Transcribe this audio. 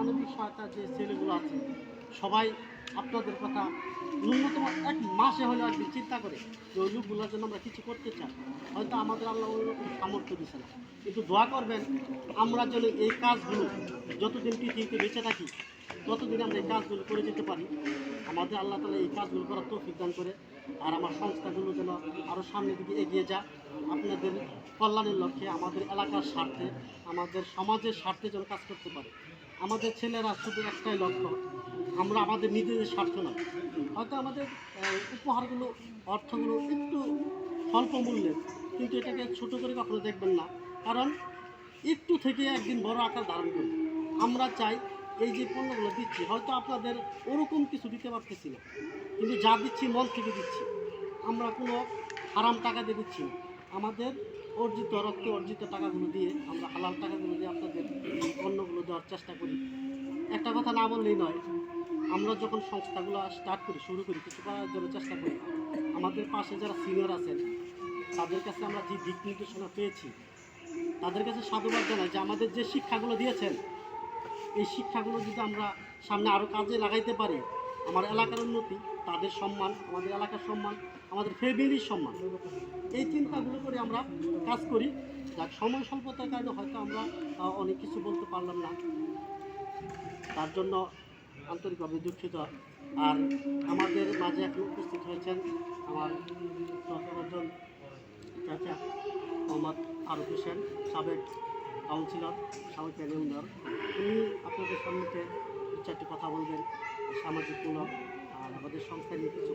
মানবিক সহায়তা যে ছেলেগুলো আছে, সবাই আপনাদের কথা ন্যূনতম এক মাসে হলে একদিন চিন্তা করে যে ওই লোকগুলোর জন্য আমরা কিছু করতে চাই। হয়তো আমাদের আল্লাহ ওরকম সামর্থ্য দিচ্ছে না। কিন্তু দোয়া করবেন, আমরা যেন এই কাজগুলো যতদিন পৃথিবীতে বেঁচে থাকি, ততদিন আমরা এই কাজগুলো করে যেতে পারি। আমাদের আল্লাহ তালা এই কাজগুলো করার তৌফিক দান করে আর আমার সংস্থাগুলো যেন আরও সামনের দিকে এগিয়ে যায়। আপনাদের কল্যাণের লক্ষ্যে, আমাদের এলাকার স্বার্থে, আমাদের সমাজের স্বার্থে যেন কাজ করতে পারে। আমাদের ছেলেরা শুধু একটাই লক্ষ্য, আমরা আমাদের নিজেদের স্বার্থ নয়। হয়তো আমাদের উপহারগুলো, অর্থগুলো একটু স্বল্প মূল্যের, কিন্তু এটাকে ছোট করে কখনো দেখবেন না। কারণ একটু থেকে একদিন বড় আকার ধারণ করবে। আমরা চাই এই যে পণ্যগুলো দিচ্ছি, হয়তো আপনাদের ওরকম কিছু দিতে পারতেছি না, কিন্তু যা দিচ্ছি, মন থেকে দিচ্ছি। আমরা কোনো হারাম টাকা দিয়ে দিচ্ছি না। আমাদের অর্জিত রক্তে অর্জিত টাকাগুলো দিয়ে আমরা হালাল টাকাগুলো দিয়ে আপনাদের পণ্যগুলো দেওয়ার চেষ্টা করি। একটা কথা না বললেই নয়, আমরা যখন সংস্থাগুলো স্টার্ট করি, শুরু করি, কিছু করার জন্য চেষ্টা করি। আমাদের পাশে যারা সিনিয়র আছেন, তাদের কাছে আমরা যে দিক নির্দেশনা পেয়েছি, তাদের কাছে সাধুবাদ জানাই যে আমাদের যে শিক্ষাগুলো দিয়েছেন, এই শিক্ষাগুলো যদি আমরা সামনে আরও কাজে লাগাইতে পারি, আমার এলাকার উন্নতি তাদের সম্মান, আমাদের এলাকার সম্মান, আমাদের ফ্যামিলির সম্মান। এই চিন্তাগুলো করে আমরা কাজ করি। যাক, সময় স্বল্পতার কারণে হয়তো আমরা অনেক কিছু বলতে পারলাম না। তার জন্য আন্তরিকভাবে দুঃখিত। আর আমাদের মাঝে এখন উপস্থিত হয়েছেন আমার সহকর্মী চাচা মোহাম্মদ আরুফ হোসেন, সাবেক কাউন্সিলর, সাবেক ইউনিয়ন উনি আপনাদের সম্মুখে চারটি কথা বলবেন সামাজিকমূলক আর আমাদের সংস্থা নিয়ে কিছু